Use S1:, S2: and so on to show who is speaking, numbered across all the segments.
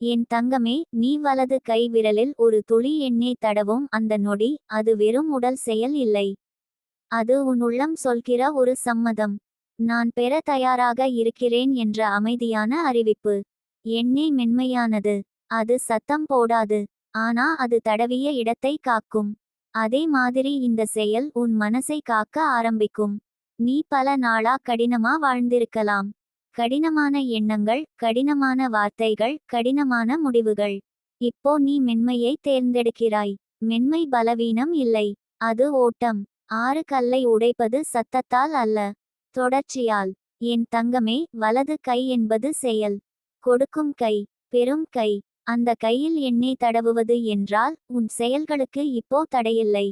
S1: என் தங்கமே நீ வலது கை விரலில் ஒரு துளி எண்ணெய் தடவும் அந்த நொடி அது வெறும் உடல் செயல் இல்லை. அது உன் உள்ளம் சொல்கிற ஒரு சம்மதம். நான் பெற தயாராக இருக்கிறேன் என்ற அமைதியான அறிவிப்பு. எண்ணெய் மென்மையானது. அது சத்தம் போடாது. ஆனா அது தடவிய இடத்தை காக்கும். அதே மாதிரி இந்த செயல் உன் மனசை காக்க ஆரம்பிக்கும். நீ பல நாளா கடினமா வாழ்ந்திருக்கலாம். கடினமான எண்ணங்கள் கடினமான வார்த்தைகள் கடினமான முடிவுகள். இப்போ நீ மென்மையை தேர்ந்தெடுக்கிறாய். மென்மை பலவீனம் இல்லை. அது ஓட்டம். ஆறு கல்லை உடைப்பது சத்தத்தால் அல்ல. தொடர்ச்சியால். என் தங்கமே வலது கை என்பது செயல். கொடுக்கும் கை பெரும் கை. அந்த கையில் எண்ணெய் தடவுவது என்றால் உன் செயல்களுக்கு இப்போ தடையில்லை.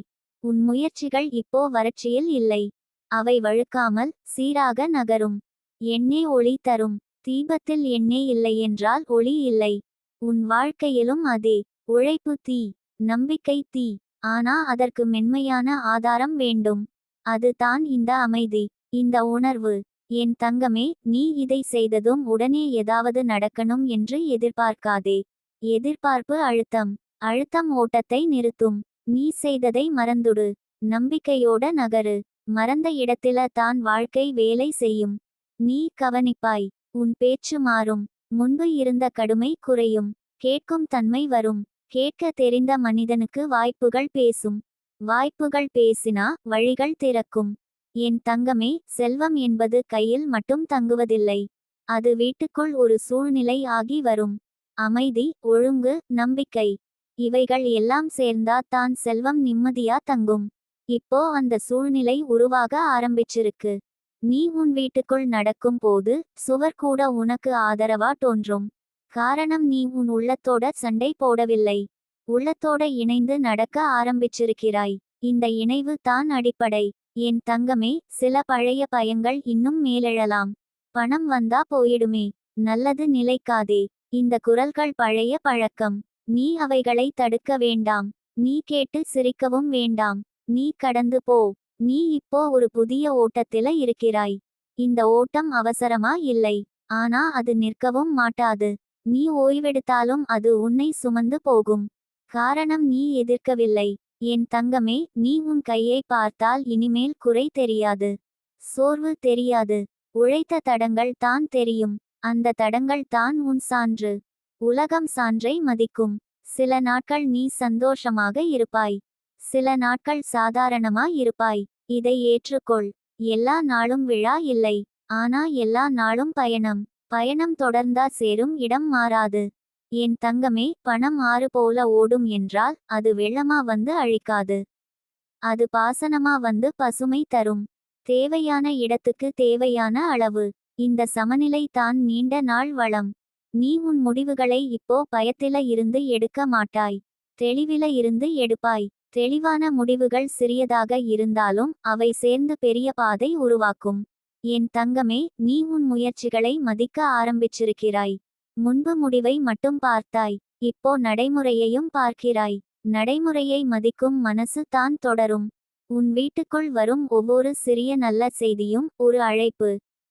S1: உன் முயற்சிகள் இப்போ வறட்சியில் இல்லை. அவை வழுக்காமல் சீராக நகரும். எண்ணெய் ஒளி தரும். தீபத்தில் எண்ணெய் இல்லையென்றால் ஒளி இல்லை. உன் வாழ்க்கையிலும் அதே. உழைப்பு தீ. நம்பிக்கை தீ. ஆனா அதற்கு மென்மையான ஆதாரம் வேண்டும். அது தான் இந்த அமைதி. இந்த உணர்வு. என் தங்கமே நீ இதை செய்ததும் உடனே ஏதாவது நடக்கணும் என்று எதிர்பார்க்காதே. எதிர்பார்ப்பு அழுத்தம். அழுத்தம் ஓட்டத்தை நிறுத்தும். நீ செய்ததை மறந்துடு. நம்பிக்கையோட நகரு. மறந்த இடத்தில தான் வாழ்க்கை வேலை செய்யும். நீ கவனிப்பாய் உன் பேச்சு மாறும் முன்பு இருந்த கடுமை குறையும் கேட்கும் தன்மை வரும் கேட்க தெரிந்த மனிதனுக்கு வாய்ப்புகள் பேசும். வாய்ப்புகள் பேசினா வழிகள் திறக்கும். என் தங்கமே செல்வம் என்பது கையில் மட்டும் தங்குவதில்லை. அது வீட்டுக்குள் ஒரு சூழ்நிலை ஆகி வரும். அமைதி ஒழுங்கு நம்பிக்கை. இவைகள் எல்லாம் சேர்ந்தா தான் செல்வம் நிம்மதியா தங்கும். இப்போ அந்த சூழ்நிலை உருவாக ஆரம்பிச்சிருக்கு. நீ உன் வீட்டுக்குள் நடக்கும் போது சுவர் கூட உனக்கு ஆதரவா தோன்றும். காரணம் நீ உன் உள்ளத்தோட சண்டை போடவில்லை. உள்ளத்தோட இணைந்து நடக்க ஆரம்பிச்சிருக்கிறாய். இந்த இணைவு தான் அடிப்படை. என் தங்கமே சில பழைய பயங்கள் இன்னும் மேலெழலாம். பணம் வந்தா போயிடுமே. நல்லது நிலைக்காதே. இந்த குரல்கள் பழைய பழக்கம். நீ அவைகளை தடுக்க வேண்டாம். நீ கேட்டு சிரிக்கவும் வேண்டாம். நீ கடந்து போ. நீ இப்போ ஒரு புதிய ஓட்டத்தில இருக்கிறாய். இந்த ஓட்டம் அவசரமா இல்லை. ஆனா அது நிற்கவும் மாட்டாது. நீ ஓய்வெடுத்தாலும் அது உன்னை சுமந்து போகும். காரணம் நீ எதிர்க்கவில்லை. என் தங்கமே நீ உன் கையை பார்த்தால் இனிமேல் குறை தெரியாது. சோர்வு தெரியாது. உழைத்த தடங்கள் தான் தெரியும். அந்த தடங்கள் தான் உன் சான்று. உலகம் சான்றை மதிக்கும். சில நாட்கள் நீ சந்தோஷமாக இருப்பாய். சில நாட்கள் சாதாரணமா இருப்பாய். இதை ஏற்றுக்கொள். எல்லா நாளும் விழா இல்லை. ஆனா எல்லா நாளும் பயணம். பயணம் தொடர்ந்தா சேரும் இடம் மாறாது. என் தங்கமே பணம் ஆறு போல ஓடும் என்றால் அது வெள்ளமா வந்து அழிக்காது. அது பாசனமா வந்து பசுமை தரும். தேவையான இடத்துக்கு தேவையான அளவு. இந்த சமநிலை தான் நீண்ட நாள் வளம். நீ உன் முடிவுகளை இப்போ பயத்தில இருந்து எடுக்க மாட்டாய். தெளிவில இருந்து எடுப்பாய். தெளிவான முடிவுகள் சிறியதாக இருந்தாலும் அவை சேர்ந்து பெரிய பாதை உருவாக்கும். என் தங்கமே நீ உன் முயற்சிகளை மதிக்க ஆரம்பிச்சிருக்கிறாய். முன்பு முடிவை மட்டும் பார்த்தாய். இப்போ நடைமுறையையும் பார்க்கிறாய். நடைமுறையை மதிக்கும் மனசு தான் தொடரும். உன் வீட்டுக்குள் வரும் ஒவ்வொரு சிறிய நல்ல செய்தியும் ஒரு அழைப்பு.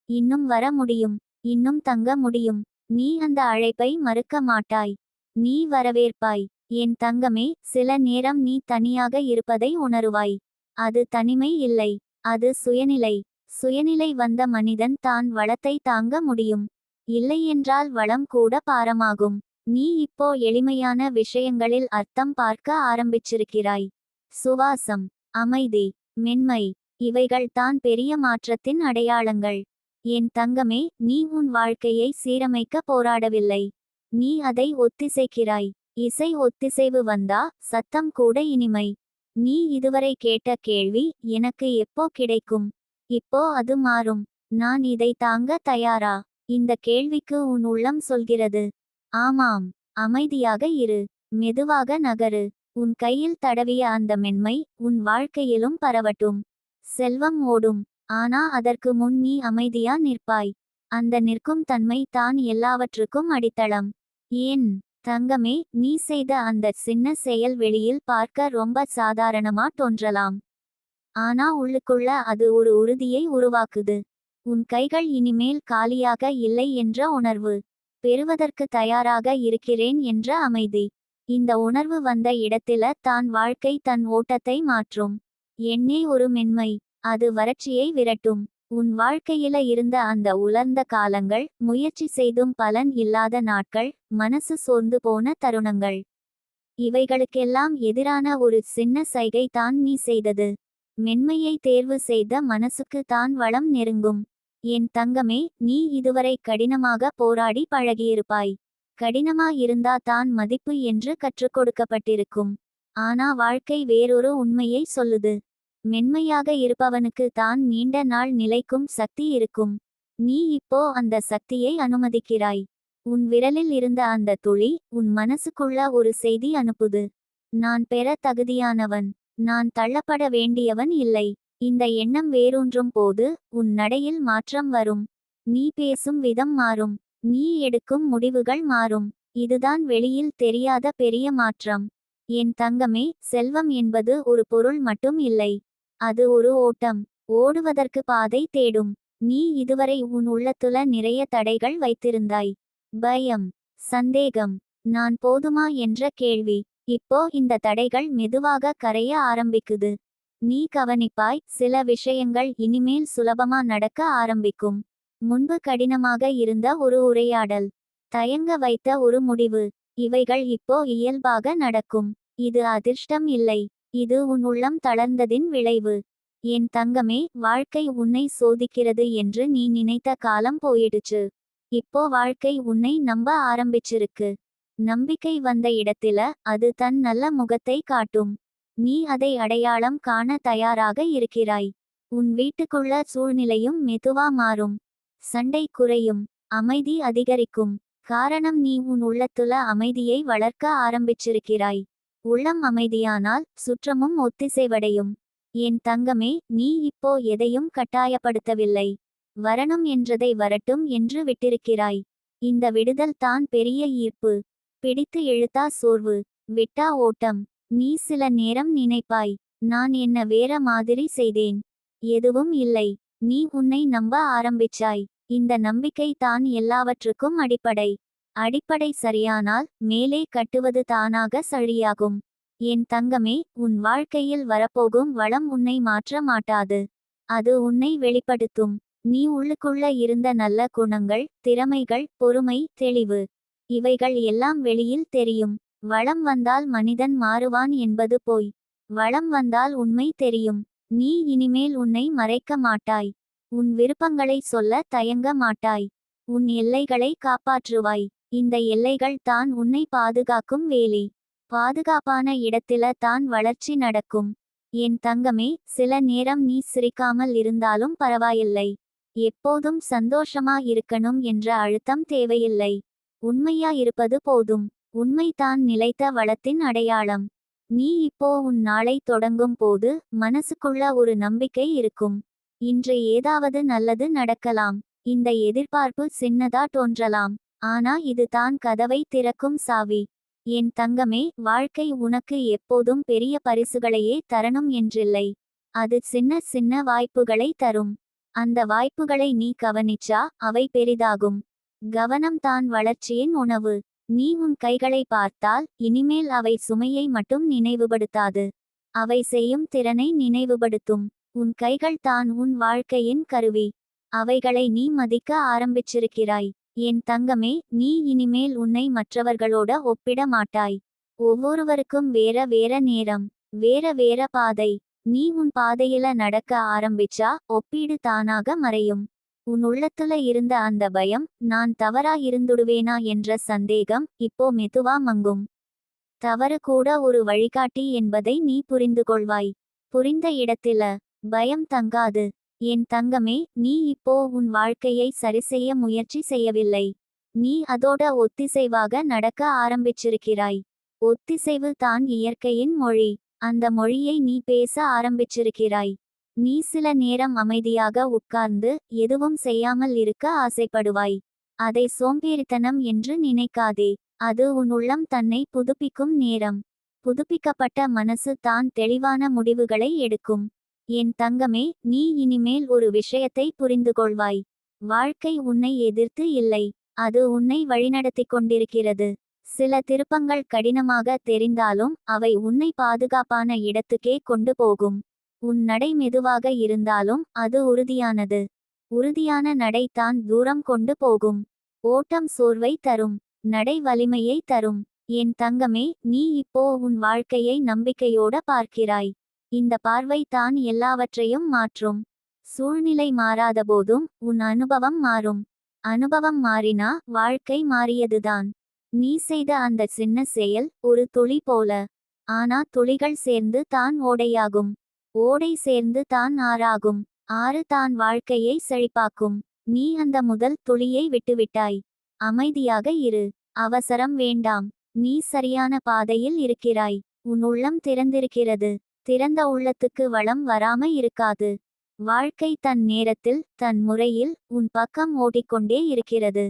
S1: இன்னும் வர முடியும். இன்னும் தங்க முடியும். நீ அந்த அழைப்பை மறுக்க மாட்டாய். நீ வரவேற்பாய். என் தங்கமே சில நேரம் நீ தனியாக இருப்பதை உணருவாய். அது தனிமை இல்லை அது சுயநிலை. சுயநிலை வந்த மனிதன் தான் வளத்தை தாங்க முடியும். இல்லையென்றால் வளம் கூட பாரமாகும். நீ இப்போ எளிமையான விஷயங்களில் அர்த்தம் பார்க்க ஆரம்பிச்சிருக்கிறாய். சுவாசம் அமைதி மென்மை இவைகள் தான் பெரிய மாற்றத்தின் அடையாளங்கள். என் தங்கமே நீ உன் வாழ்க்கையை சீரமைக்க போராடவில்லை. நீ அதை ஒத்திசைக்கிறாய். இசை ஒத்திசைவு வந்தா சத்தம் கூட இனிமை. நீ இதுவரை கேட்ட கேள்வி எனக்கு எப்போ கிடைக்கும்? இப்போ அது மாறும். நான் இதை தாங்க தயாரா? இந்த கேள்விக்கு உன் உள்ளம் சொல்கிறது. ஆமாம் அமைதியாக இரு. மெதுவாக நகரு. உன் கையில் தடவிய அந்த மென்மை உன் வாழ்க்கையிலும் பரவட்டும். செல்வம் ஓடும். ஆனா அதற்கு முன் நீ அமைதியா நிற்பாய். அந்த நிற்கும் தன்மை தான் எல்லாவற்றுக்கும் அடித்தளம். ஏன்? தங்கமே நீ செய்த அந்த சின்ன செயல் வெளியில் பார்க்க ரொம்ப சாதாரணமா தோன்றலாம். ஆனா உள்ளுக்குள்ள அது ஒரு உறுதியை உருவாக்குது. உன் கைகள் இனிமேல் காலியாக இல்லை என்ற உணர்வு. பெறுவதற்கு தயாராக இருக்கிறேன் என்ற அமைதி. இந்த உணர்வு வந்த இடத்தில தான் வாழ்க்கை தன் ஓட்டத்தை மாற்றும். எண்ணே ஒரு மென்மை. அது வறட்சியை விரட்டும். உன் வாழ்க்கையில இருந்த அந்த உலர்ந்த காலங்கள் முயற்சி செய்தும் பலன் இல்லாத நாட்கள் மனசு சோர்ந்து போன தருணங்கள். இவைகளுக்கெல்லாம் எதிரான ஒரு சின்ன சைகை தான் நீ செய்தது. மென்மையை தேர்வு செய்த மனசுக்கு தான் வளம் நெருங்கும். என் தங்கமே நீ இதுவரை கடினமாக போராடி பழகியிருப்பாய். கடினமா இருந்தா தான் மதிப்பு என்று கற்றுக் கொடுக்கப்பட்டிருக்கும். ஆனா வாழ்க்கை வேறொரு உண்மையை சொல்லுது. மென்மையாக இருப்பவனுக்கு தான் நீண்ட நாள் நிலைக்கும் சக்தி இருக்கும். நீ இப்போ அந்த சக்தியை அனுமதிக்கிறாய். உன் விரலில் இருந்த அந்த துளி உன் மனசுக்குள்ள ஒரு செய்தி அனுப்புது. நான் பெற தகுதியானவன். நான் தள்ளப்பட வேண்டியவன் இல்லை. இந்த எண்ணம் வேரூன்றும் போது உன் நடையில் மாற்றம் வரும். நீ பேசும் விதம் மாறும். நீ எடுக்கும் முடிவுகள் மாறும். இதுதான் வெளியில் தெரியாத பெரிய மாற்றம். என் தங்கமே செல்வம் என்பது ஒரு பொருள் மட்டும் இல்லை. அது ஒரு ஓட்டம். ஓடுவதற்கு பாதை தேடும். நீ இதுவரை உன் உள்ளத்துல நிறைய தடைகள் வைத்திருந்தாய். பயம். சந்தேகம். நான் போதுமா என்ற கேள்வி. இப்போ இந்த தடைகள் மெதுவாக கரைய ஆரம்பிக்குது. நீ கவனிப்பாய் சில விஷயங்கள் இனிமேல் சுலபமா நடக்க ஆரம்பிக்கும். முன்பு கடினமாக இருந்த ஒரு உரையாடல். தயங்க வைத்த ஒரு முடிவு. இவைகள் இப்போ இயல்பாக நடக்கும். இது அதிர்ஷ்டம் இல்லை. இது உன் உள்ளம் தளர்ந்ததின் விளைவு. என் தங்கமே வாழ்க்கை உன்னை சோதிக்கிறது என்று நீ நினைத்த காலம் போயிடுச்சு. இப்போ வாழ்க்கை உன்னை நம்ப ஆரம்பிச்சிருக்கு. நம்பிக்கை வந்த இடத்தில அது தன் நல்ல முகத்தை காட்டும். நீ அதை அடையாளம் காண தயாராக இருக்கிறாய். உன் வீட்டுக்குள்ள சூழ்நிலையும் மெதுவா மாறும். சண்டை குறையும். அமைதி அதிகரிக்கும். காரணம் நீ உன் உள்ளத்துல அமைதியை வளர்க்க ஆரம்பிச்சிருக்கிறாய். உள்ளம் அமைதியானால் சுற்றமும் ஒத்திசைவடையும். என் தங்கமே நீ இப்போ எதையும் கட்டாயப்படுத்தவில்லை. வரணும் என்றதை வரட்டும் என்று விட்டிருக்கிறாய். இந்த விடுதல் தான் பெரிய ஈர்ப்பு. பிடித்து இழுத்தா சோர்வு. விட்டா ஓட்டம். நீ சில நேரம் நினைப்பாய். நான் என்ன வேற மாதிரி செய்தேன். எதுவும் இல்லை. நீ உன்னை நம்ப ஆரம்பிச்சாய். இந்த நம்பிக்கை தான் எல்லாவற்றுக்கும் அடிப்படை. அடிப்படை சரியானால் மேலே கட்டுவது தானாக சழியாகும் என் தங்கமே உன் வாழ்க்கையில் வரப்போகும் வளம் உன்னை மாற்ற மாட்டாது. அது உன்னை வெளிப்படுத்தும். நீ உள்ளுக்குள்ள இருந்த நல்ல குணங்கள் திறமைகள் பொறுமை தெளிவு இவைகள் எல்லாம் வெளியில் தெரியும். வளம் வந்தால் மனிதன் மாறுவான் என்பது போய். வளம் வந்தால் உண்மை தெரியும். நீ இனிமேல் உன்னை மறைக்க மாட்டாய். உன் விருப்பங்களை சொல்ல தயங்க மாட்டாய். உன் எல்லைகளை காப்பாற்றுவாய். இந்த எல்லைகள் தான் உன்னை பாதுகாக்கும் வேலி. பாதுகாப்பான இடத்தில தான் வளர்ச்சி நடக்கும். என் தங்கமே சில நேரம் நீ சிரிக்காமல் இருந்தாலும் பரவாயில்லை. எப்போதும் சந்தோஷமா இருக்கணும் என்ற அழுத்தம் தேவையில்லை. உண்மையா இருப்பது போதும். உண்மைதான் நிலைத்த வளத்தின் அடையாளம். நீ இப்போ உன் நாளை தொடங்கும் போது மனசுக்குள்ள ஒரு நம்பிக்கை இருக்கும். இன்று ஏதாவது நல்லது நடக்கலாம். இந்த எதிர்பார்ப்பு சின்னதா தோன்றலாம். ஆனா இது தான் கதவை திறக்கும் சாவி. என் தங்கமே வாழ்க்கை உனக்கு எப்போதும் பெரிய பரிசுகளையே தரணும் என்றில்லை. அது சின்ன சின்ன வாய்ப்புகளை தரும். அந்த வாய்ப்புகளை நீ கவனிச்சா அவை பெரிதாகும். கவனம் தான் வளர்ச்சியின் உணவு. நீ உன் கைகளை பார்த்தால் இனிமேல் அவை சுமையை மட்டும் நினைவுபடுத்தாது. அவை செய்யும் திறனை நினைவுபடுத்தும். உன் கைகள் தான் உன் வாழ்க்கையின் கருவி. அவைகளை நீ மதிக்க ஆரம்பிச்சிருக்கிறாய். என் தங்கமே நீ இனிமேல் உன்னை மற்றவர்களோட ஒப்பிட மாட்டாய். ஒவ்வொருவருக்கும் வேற வேற நேரம் வேற வேற பாதை. நீ உன் பாதையில நடக்க ஆரம்பிச்சா ஒப்பீடு தானாக மறையும். உன் உள்ளத்துல இருந்த அந்த பயம் நான் தவறா இருந்துடுவேனா என்ற சந்தேகம் இப்போ மெதுவா மங்கும். தவறு கூட ஒரு வழிகாட்டி என்பதை நீ புரிந்து கொள்வாய் புரிந்த இடத்தில பயம் தங்காது. என் தங்கமே நீ இப்போ உன் வாழ்க்கையை சரிசெய்ய முயற்சி செய்யவில்லை. நீ அதோட ஒத்திசைவாக நடக்க ஆரம்பிச்சிருக்கிறாய். ஒத்திசைவு தான் இயற்கையின் மொழி. அந்த மொழியை நீ பேச ஆரம்பிச்சிருக்கிறாய். நீ சில நேரம் அமைதியாக உட்கார்ந்து எதுவும் செய்யாமல் இருக்க ஆசைப்படுவாய். அதை சோம்பேறித்தனம் என்று நினைக்காதே. அது உன் உள்ளம் தன்னை புதுப்பிக்கும் நேரம். புதுப்பிக்கப்பட்ட மனசு தான் தெளிவான முடிவுகளை எடுக்கும். என் தங்கமே நீ இனிமேல் ஒரு விஷயத்தை புரிந்து கொள்வாய் வாழ்க்கை உன்னை எதிர்த்து இல்லை. அது உன்னை வழிநடத்திக் கொண்டிருக்கிறது. சில திருப்பங்கள் கடினமாக தெரிந்தாலும் அவை உன்னை பாதுகாப்பான இடத்துக்கே கொண்டு போகும். உன் நடை மெதுவாக இருந்தாலும் அது உறுதியானது. உறுதியான நடை தான் தூரம் கொண்டு போகும். ஓட்டம் சோர்வை தரும். நடை வலிமையை தரும். என் தங்கமே நீ இப்போ உன் வாழ்க்கையை நம்பிக்கையோட பார்க்கிறாய். இந்த பார்வை தான் எல்லாவற்றையும் மாற்றும். சூழ்நிலை மாறாத போதும் உன் அனுபவம் மாறும். அனுபவம் மாறினா வாழ்க்கை மாறியதுதான். நீ செய்த அந்த சின்ன செயல் ஒரு துளி போல. ஆனா துளிகள் சேர்ந்து தான் ஓடையாகும். ஓடை சேர்ந்து தான் ஆறாகும். ஆறு தான் வாழ்க்கையை செழிப்பாக்கும். நீ அந்த முதல் துளியை விட்டுவிட்டாய். அமைதியாக இரு. அவசரம் வேண்டாம். நீ சரியான பாதையில் இருக்கிறாய். உன் உள்ளம் திறந்திருக்கிறது. திறந்த உள்ளத்துக்கு வளம் வராம இருக்காது. வாழ்க்கை தன் நேரத்தில் தன் முறையில் உன் பக்கம் ஓடிக்கொண்டே இருக்கிறது.